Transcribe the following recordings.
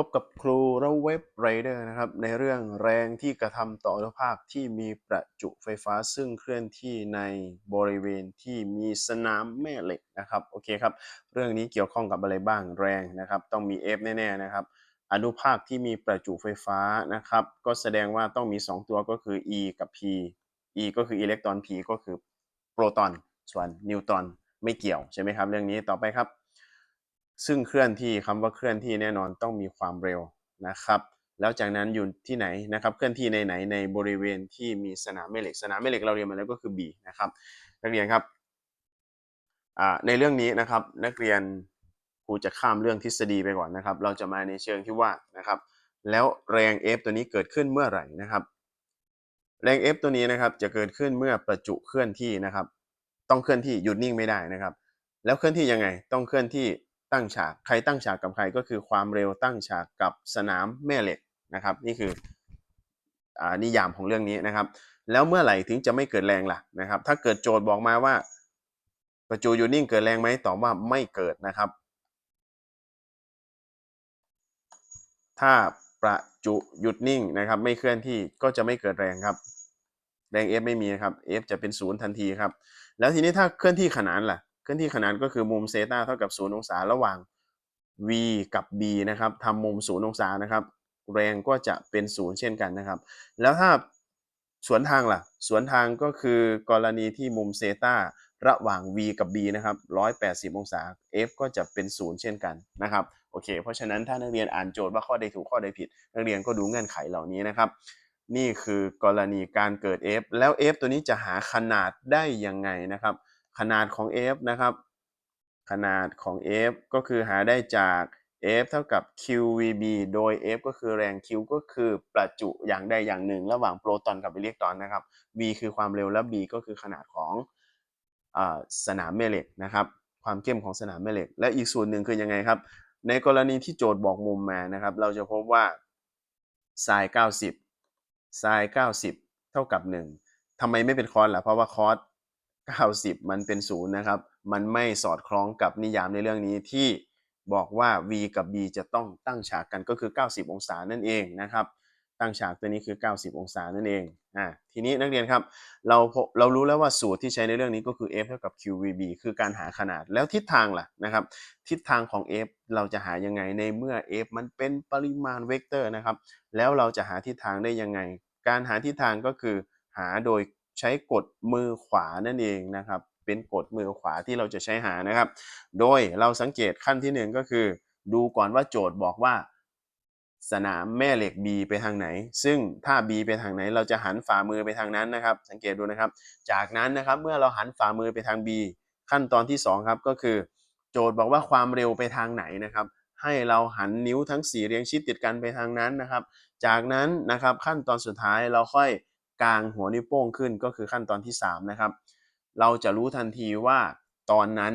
พบกับครูและเว็บไรเดอร์นะครับ ในเรื่องแรงที่กระทำต่ออนุภาคที่มีประจุไฟฟ้าซึ่งเคลื่อนที่ในบริเวณที่มีสนามแม่เหล็กนะครับโอเคครับ เรื่องนี้เกี่ยวข้องกับอะไรบ้างแรงนะครับ ต้องมี F แน่ๆนะครับ อนุภาคที่มีประจุไฟฟ้านะครับ ก็แสดงว่าต้องมี 2 ตัวก็คือ E กับ P E ก็คืออิเล็กตรอน P ก็คือโปรตอนส่วนนิวตรอนไม่เกี่ยวใช่ไหมครับ เรื่องนี้ต่อไปครับ ซึ่งเคลื่อนที่คำว่าเคลื่อนที่แน่นอนต้องมีความเร็วนะครับ แล้วจากนั้นอยู่ที่ไหนนะครับ เคลื่อนที่ในไหนในบริเวณที่มีสนามแม่เหล็ก สนามแม่เหล็กเราเรียนมาแล้วก็คือ B นะครับ นักเรียนครับในเรื่องนี้นะครับนักเรียนครูจะข้ามเรื่องทฤษฎีไปก่อนนะครับ เราจะมาในเชิงที่ว่านะครับ แล้วแรง F ตัวนี้เกิดขึ้นเมื่อไหร่นะครับ แรง F ตัวนี้นะครับจะเกิดขึ้นเมื่อประจุเคลื่อนที่นะครับ ต้องเคลื่อนที่หยุดนิ่งไม่ได้นะครับ แล้วเคลื่อนที่ยังไง ต้องเคลื่อนที่ ตั้งฉาก ใครตั้งฉากกับใครก็คือความเร็วตั้งฉากกับสนามแม่เหล็กนะครับ นี่คืออนิยามของเรื่องนี้นะครับ แล้วเมื่อไหร่ถึงจะไม่เกิดแรงล่ะนะครับ ถ้าเกิดโจทย์บอกมาว่าประจุอยู่นิ่งเกิดแรงไหมตอบว่าไม่เกิดนะครับ ถ้าประจุหยุดนิ่งนะครับ ไม่เคลื่อนที่ก็จะไม่เกิดแรงครับ แรง F ไม่มีครับ F จะเป็นศูนย์ทันทีครับ แล้วทีนี้ถ้าเคลื่อนที่ขนานล่ะ ลื่อนที่ขนานก็คือมุมเซตาเท่ากับ0องศาระหว่าง v กับ b นะครับทำมุม0องศานะครับ แรงก็จะเป็น 0 เช่นกันนะครับ แล้วถ้าสวนทางล่ะ สวนทางก็คือกรณีที่มุมเซตาระหว่าง v กับ b นะครับ 180 องศา f ก็จะเป็น 0 เช่นกันนะครับ โอเค เพราะฉะนั้นถ้านักเรียนอ่านโจทย์ว่าข้อใดถูกข้อใดผิด นักเรียนก็ดูเงื่อนไขเหล่านี้นะครับ นี่คือกรณีการเกิด f แล้ว f ตัวนี้จะหาขนาดได้ยังไงนะครับ ขนาดของ f นะครับ ขนาดของ f ก็คือหาได้จาก f เท่ากับ qvb โดย f ก็คือแรง q ก็คือประจุอย่างใดอย่างหนึ่ง ระหว่างโปรตอนกับอิเล็กตรอนนะครับ v คือความเร็วและ b ก็คือขนาดของอสนามแม่เหล็กนะครับ ความเข้มของสนามแม่เหล็ก และอีกส่วนหนึ่งคือยังไงครับ ในกรณีที่โจทย์บอกมุมมานะครับ เราจะพบว่า sin 90 sin 90 เท่ากับ 1ทำไมไม่เป็นคอสล่ะเพราะว่าคอส 90 มันเป็นศูนย์นะครับ มันไม่สอดคล้องกับนิยามในเรื่องนี้ที่บอกว่า v กับ b จะต้องตั้งฉากกันก็คือ 90 องศานั่นเองนะครับ ตั้งฉากตัวนี้คือ 90 องศานั่นเอง อ่า ทีนี้นักเรียนครับ เราเรารู้แล้วว่าสูตรที่ใช้ในเรื่องนี้ก็คือ f เท่ากับ qvb คือการหาขนาด แล้วทิศทางล่ะนะครับ ทิศทางของ f เราจะหายังไงในเมื่อ f มันเป็นปริมาณเวกเตอร์นะครับ แล้วเราจะหาทิศทางได้ยังไง การหาทิศทางก็คือหาโดย ใช้กดมือขวานั่นเองนะครับ เป็นกดมือขวาที่เราจะใช้หานะครับ โดยเราสังเกตขั้นที่ 1 ก็คือ ดูก่อนว่าโจทย์บอกว่า สนามแม่เหล็ก B ไปทางไหน ซึ่งถ้า B ไปทางไหน เราจะหันฝ่ามือไปทางนั้นนะครับ สังเกตดูนะครับ จากนั้นนะครับเมื่อเราหันฝ่ามือไปทาง B ขั้นตอนที่ 2 ครับก็คือ โจทย์บอกว่าความเร็วไปทางไหนนะครับ ให้เราหันนิ้วทั้ง 4 เรียงชิดติดกันไปทางนั้นนะครับ จากนั้นนะครับขั้นตอนสุดท้ายเราค่อย กลางหัวนิ้วโป้งขึ้นก็คือขั้นตอนที่ 3 นะครับ เราจะรู้ทันทีว่าตอนนั้น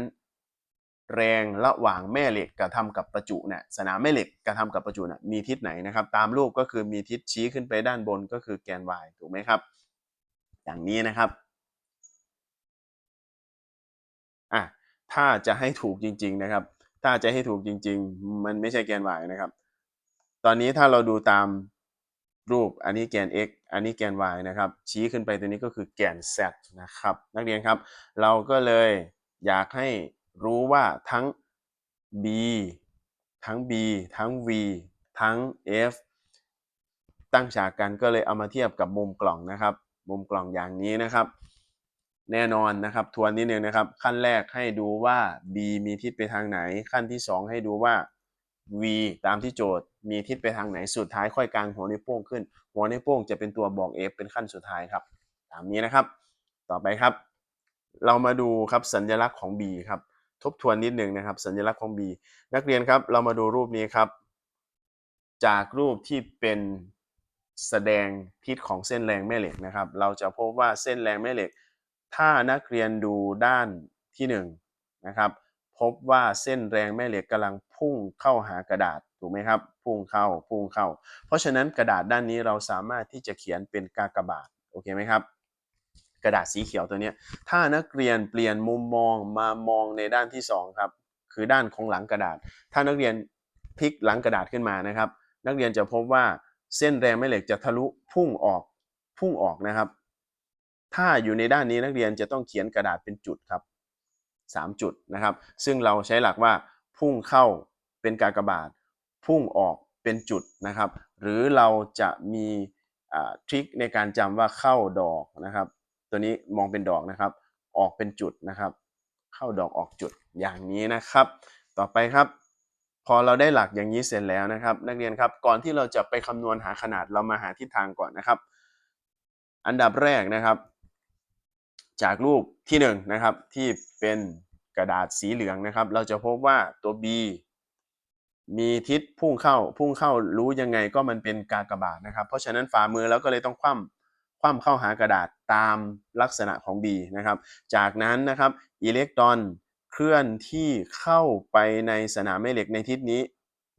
แรงระหว่างแม่เหล็กกระทำกับประจุเนี่ยสนามแม่เหล็กกระทำกับประจุเนี่ยมีทิศไหนนะครับ ตามรูปก็คือมีทิศชี้ขึ้นไปด้านบนก็คือแกน y ถูกไหมครับ อย่างนี้นะครับอะถ้าจะให้ถูกจริง ๆนะครับ ถ้าจะให้ถูกจริง ๆ มันไม่ใช่แกน y นะครับ ตอนนี้ถ้าเราดูตาม รูปอันนี้แกน x อันนี้แกน y นะครับ ชี้ขึ้นไปตัวนี้ก็คือแกน z นะครับ นักเรียนครับ เราก็เลยอยากให้รู้ว่าทั้ง b ทั้ง b ทั้ง v ทั้ง f ตั้งฉากกันก็เลยเอามาเทียบกับมุมกล่องนะครับ มุมกล่องอย่างนี้นะครับ แน่นอนนะครับทวนนิดนึงนะครับ ขั้นแรกให้ดูว่า b มีทิศไปทางไหน ขั้นที่ 2 ให้ดูว่า v ตามที่โจทย์มีทิศไปทางไหนสุดท้ายค่อยกลางหัวนิ้วโป้งขึ้น หัวนิ้วโป้งจะเป็นตัวบอก f เป็นขั้นสุดท้ายครับ ตามนี้นะครับ ต่อไปครับ เรามาดูครับสัญลักษณ์ของ b ครับทบทวนนิดหนึ่งนะครับ สัญลักษณ์ของ b นักเรียนครับเรามาดูรูปนี้ครับ จากรูปที่เป็นแสดงทิศของเส้นแรงแม่เหล็กนะครับ เราจะพบว่าเส้นแรงแม่เหล็ก ถ้านักเรียนดูด้านที่1นะครับ พบว่าเส้นแรงแม่เหล็กกำลังพุ่งเข้าหากระดาษถูกไหมครับ พุ่งเข้าพุ่งเข้า เพราะฉะนั้นกระดาษด้านนี้เราสามารถที่จะเขียนเป็นกากบาทโอเคไหมครับ กระดาษสีเขียวตัวนี้ถ้านักเรียนเปลี่ยนมุมมองมามองในด้านที่2ครับคือด้านของหลังกระดาษ ถ้านักเรียนพลิกหลังกระดาษขึ้นมานะครับ นักเรียนจะพบว่าเส้นแรงแม่เหล็กจะทะลุพุ่งออกพุ่งออกนะครับ ถ้าอยู่ในด้านนี้นักเรียนจะต้องเขียนกระดาษเป็นจุดครับ 3 จุดนะครับ ซึ่งเราใช้หลักว่าพุ่งเข้าเป็นกากบาท พุ่งออกเป็นจุดนะครับ หรือเราจะมีทริคในการจำว่าเข้าดอกนะครับ ตัวนี้มองเป็นดอกนะครับ ออกเป็นจุดนะครับ เข้าดอกออกจุดอย่างนี้นะครับ ต่อไปครับพอเราได้หลักอย่างนี้เสร็จแล้วนะครับ นักเรียนครับก่อนที่เราจะไปคำนวณหาขนาดเรามาหาทิศทางก่อนนะครับ อันดับแรกนะครับ จากรูปที่1นงนะครับที่เป็นกระดาษสีเหลืองนะครับ เราจะพบว่าตัว B มีทิศพุ่งเข้าพุ่งเข้ารู้ยังไงก็มันเป็นกากบาทนะครับ เพราะฉะนั้นฝ่ามือเราก็เลยต้องคว่ำคว่ำเข้าหากระดาษตามลักษณะของ B นะครับ จากนั้นนะครับอิเล็กตรอนเคลื่อนที่เข้าไปในสนามแม่เหล็กในทิศนี้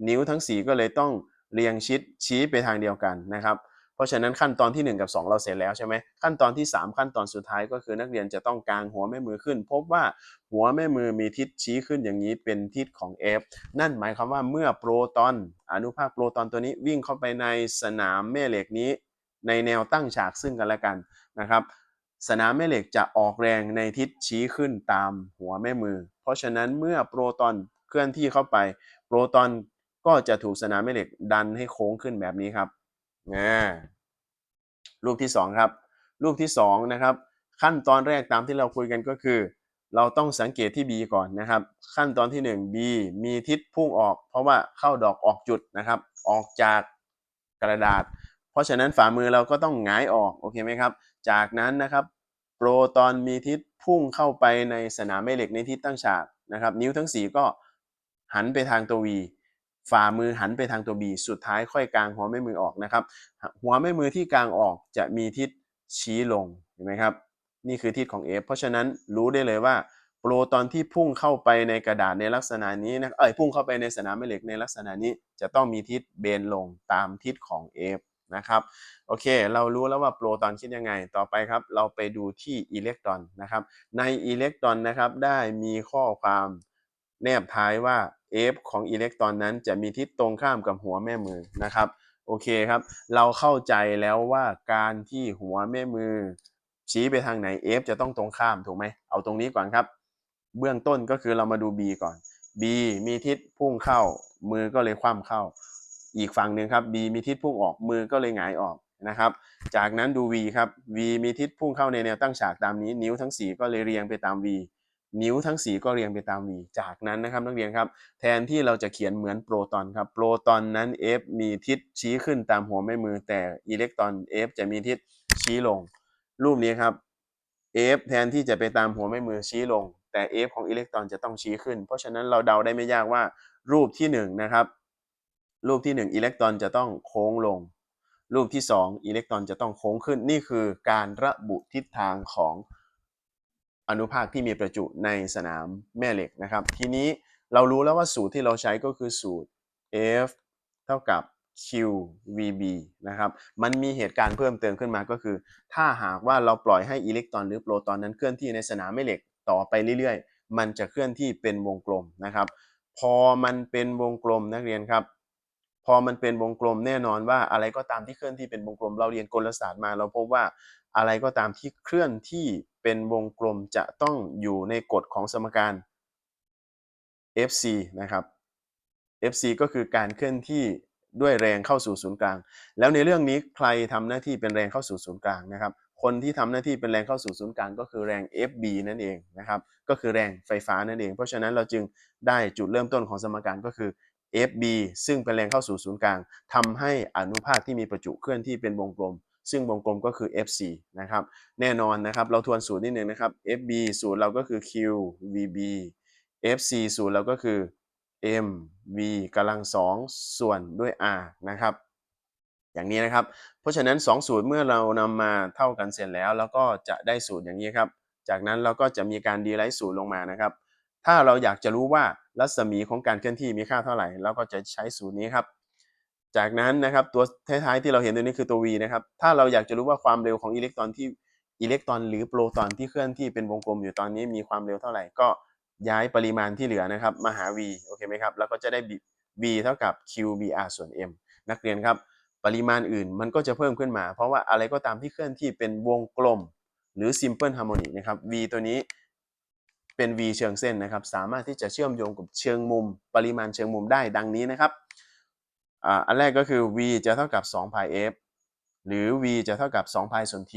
นิ้วทั้ง 4 ก็เลยต้องเรียงชิดชี้ไปทางเดียวกันนะครับ เพราะฉะนั้นขั้นตอนที่ 1 กับ 2 เราเสร็จแล้วใช่ไหมขั้นตอนที่ 3 ขั้นตอนสุดท้ายก็คือนักเรียนจะต้องกางหัวแม่มือขึ้น พบว่าหัวแม่มือมีทิศชี้ขึ้นอย่างนี้เป็นทิศของ F นั่นหมายความว่าเมื่อโปรตอนอนุภาคโปรตอนตัวนี้วิ่งเข้าไปในสนามแม่เหล็กนี้ ในแนวตั้งฉากซึ่งกันและกันนะครับสนามแม่เหล็กจะออกแรงในทิศชี้ขึ้นตามหัวแม่มือ เพราะฉะนั้นเมื่อโปรตอนเคลื่อนที่เข้าไป โปรตอนก็จะถูกสนามแม่เหล็กดันให้โค้งขึ้นแบบนี้ครับ นะรูปที่สองครับ รูปที่สองนะครับ ขั้นตอนแรกตามที่เราคุยกันก็คือ เราต้องสังเกตที่ B ก่อนนะครับ ขั้นตอนที่ 1 B มีทิศพุ่งออก เพราะว่าเข้าดอกออกจุดนะครับ ออกจากกระดาษ เพราะฉะนั้นฝ่ามือเราก็ต้องหงายออกโอเคไหมครับ จากนั้นนะครับ โปรตอนมีทิศพุ่งเข้าไปในสนามแม่เหล็กในทิศตั้งฉากนะครับ นิ้วทั้ง 4 ก็หันไปทางตัว V ฝ่ามือหันไปทางตัว B สุดท้ายค่อยกางหัวแม่มือออกนะครับ หัวแม่มือที่กางออกจะมีทิศชี้ลงเห็นไหมครับ นี่คือทิศของ F เพราะฉะนั้นรู้ได้เลยว่าโปรตอนที่พุ่งเข้าไปในกระดาษในลักษณะนี้นะเอ้ยพุ่งเข้าไปในสนามแม่เหล็กในลักษณะนี้จะต้องมีทิศเบนลงตามทิศของ F นะครับโอเค เรารู้แล้วว่าโปรตอนคิดยังไง ต่อไปครับ เราไปดูที่อิเล็กตรอนนะครับ ในอิเล็กตรอนนะครับได้มีข้อความแนบท้ายว่า F ของอิเล็กตรอนนั้นจะมีทิศตรงข้ามกับหัวแม่มือนะครับโอเคครับ เราเข้าใจแล้วว่าการที่หัวแม่มือ ชี้ไปทางไหน F จะต้องตรงข้ามถูกไหมเอาตรงนี้ก่อนครับ เบื้องต้นก็คือเรามาดู B ก่อน B มีทิศพุ่งเข้า มือก็เลยคว่ำเข้า อีกฝั่งหนึ่งครับ B มีทิศพุ่งออกมือก็เลยหงายออกนะครับ จากนั้นดู V ครับ V มีทิศพุ่งเข้าในแนวตั้งฉากตามนี้ นิ้วทั้ง 4 ก็เลยเรียงไปตาม V นิ้วทั้ง 4 ก็เรียงไปตาม V จากนั้นนะครับนักเรียนครับ แทนที่เราจะเขียนเหมือนโปรตอนครับโปรตอนนั้น F มีทิศชี้ขึ้นตามหัวแม่มือ แต่อิเล็กตรอน F จะมีทิศชี้ลง รูปนี้ครับ F แทนที่จะไปตามหัวแม่มือชี้ลง แต่ F ของอิเล็กตรอนจะต้องชี้ขึ้น เพราะฉะนั้นเราเดาได้ไม่ยากว่า รูปที่1นะครับรูปที่ 1 อิเล็กตรอนจะต้องโค้งลง รูปที่ 2 อิเล็กตรอนจะต้องโค้งขึ้นนี่คือการระบุทิศทางของ อนุภาคที่มีประจุในสนามแม่เหล็กนะครับ ทีนี้เรารู้แล้วว่าสูตรที่เราใช้ก็คือสูตร F เท่ากับ QVB นะครับ มันมีเหตุการณ์เพิ่มเติมขึ้นมาก็คือ ถ้าหากว่าเราปล่อยให้อิเล็กตรอนหรือโปรตอนนั้นเคลื่อนที่ในสนามแม่เหล็กต่อไปเรื่อยๆ มันจะเคลื่อนที่เป็นวงกลมนะครับ พอมันเป็นวงกลมนักเรียนครับ พอมันเป็นวงกลมแน่นอนว่าอะไรก็ตามที่เคลื่อนที่เป็นวงกลม เราเรียนกลศาสตร์มา เราพบว่าอะไรก็ตามที่เคลื่อนที่เป็นวงกลมจะต้องอยู่ในกฎของสมการ FC นะครับ FC ก็คือการเคลื่อนที่ด้วยแรงเข้าสู่ศูนย์กลาง แล้วในเรื่องนี้ใครทำหน้าที่เป็นแรงเข้าสู่ศูนย์กลางนะครับ คนที่ทำหน้าที่เป็นแรงเข้าสู่ศูนย์กลางก็คือแรง FB นั่นเองนะครับ ก็คือแรงไฟฟ้านั่นเอง เพราะฉะนั้นเราจึงได้จุดเริ่มต้นของสมการก็คือ FB ซึ่งเป็นแรงเข้าสู่ศูนย์กลางทำให้อนุภาคที่มีประจุเคลื่อนที่เป็นวงกลม ซึ่งวงกลมก็คือ FC นะครับ แน่นอนนะครับเราทวนสูตรนิดนึงนะครับ FB สูตรเราก็คือ QVB FC สูตรเราก็คือ mv กำลังสองส่วนด้วย r นะครับ อย่างนี้นะครับ เพราะฉะนั้น 2 สูตรเมื่อเรานำมาเท่ากันเสร็จแล้วแล้วก็จะได้สูตรอย่างนี้ครับ จากนั้นเราก็จะมีการดีไลท์สูตรลงมานะครับ ถ้าเราอยากจะรู้ว่า รัศมีของการเคลื่อนที่มีค่าเท่าไหร่เราก็จะใช้สูตรนี้ครับ จากนั้นนะครับตัวท้ายๆที่เราเห็นตัวนี้คือตัว v นะครับ ถ้าเราอยากจะรู้ว่าความเร็วของอิเล็กตรอนที่อิเล็กตรอนหรือโปรตอนที่เคลื่อนที่เป็นวงกลมอยู่ตอนนี้มีความเร็วเท่าไหร่ก็ย้ายปริมาณที่เหลือนะครับมาหา v โอเคไหมครับ แล้วก็จะได้ v เท่ากับ qbr ส่วน m นักเรียนครับปริมาณอื่นมันก็จะเพิ่มขึ้นมา เพราะว่าอะไรก็ตามที่เคลื่อนที่เป็นวงกลม หรือ simple harmonic นะครับ v ตัวนี้ เป็น v เชิงเส้นนะครับ สามารถที่จะเชื่อมโยงกับเชิงมุม ปริมาณเชิงมุมได้ดังนี้นะครับอ่าอันแรกก็คือ v จะเท่ากับ2 pi f หรือ v จะเท่ากับ2 pi ส่วน t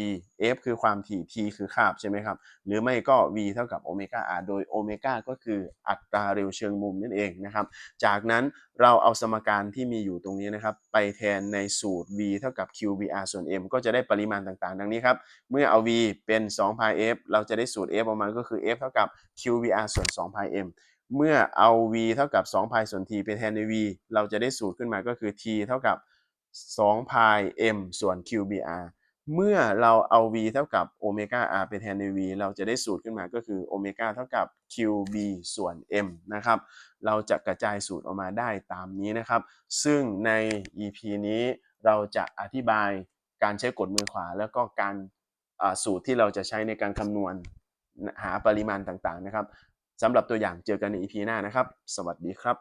f คือความถี่ t คือคาบใช่ไหมครับ หรือไม่ก็ v เท่ากับโอเมก้า r โดยโอเมก้าก็คืออัตราเร็วเชิงมุมนั่นเองนะครับ จากนั้นเราเอาสมการที่มีอยู่ตรงนี้นะครับ ไปแทนในสูตร v เท่ากับ qbr ส่วน m ก็จะได้ปริมาณต่างๆ ดังนี้ครับ เมื่อเอา v เป็น2 pi f เราจะได้สูตร f ออกมาก็คือ f เท่ากับ qbr ส่วน2 pi m เมื่อเอา v เท่ากับ2 pi ส่วน t ไปแทนใน v เราจะได้สูตรขึ้นมาก็คือ t เท่ากับ 2 pi m ส่วน qbr เมื่อเราเอา v เท่ากับโอเมก้า r ไปแทนใน v เราจะได้สูตรขึ้นมาก็คือโอเมก้าเท่ากับ qb ส่วน m นะครับ เราจะกระจายสูตรออกมาได้ตามนี้นะครับ ซึ่งใน EP นี้เราจะอธิบายการใช้กฎมือขวา แล้วก็การสูตรที่เราจะใช้ในการคำนวณหาปริมาณต่างๆนะครับสำหรับตัวอย่างเจอกันใน EP หน้านะครับ สวัสดีครับ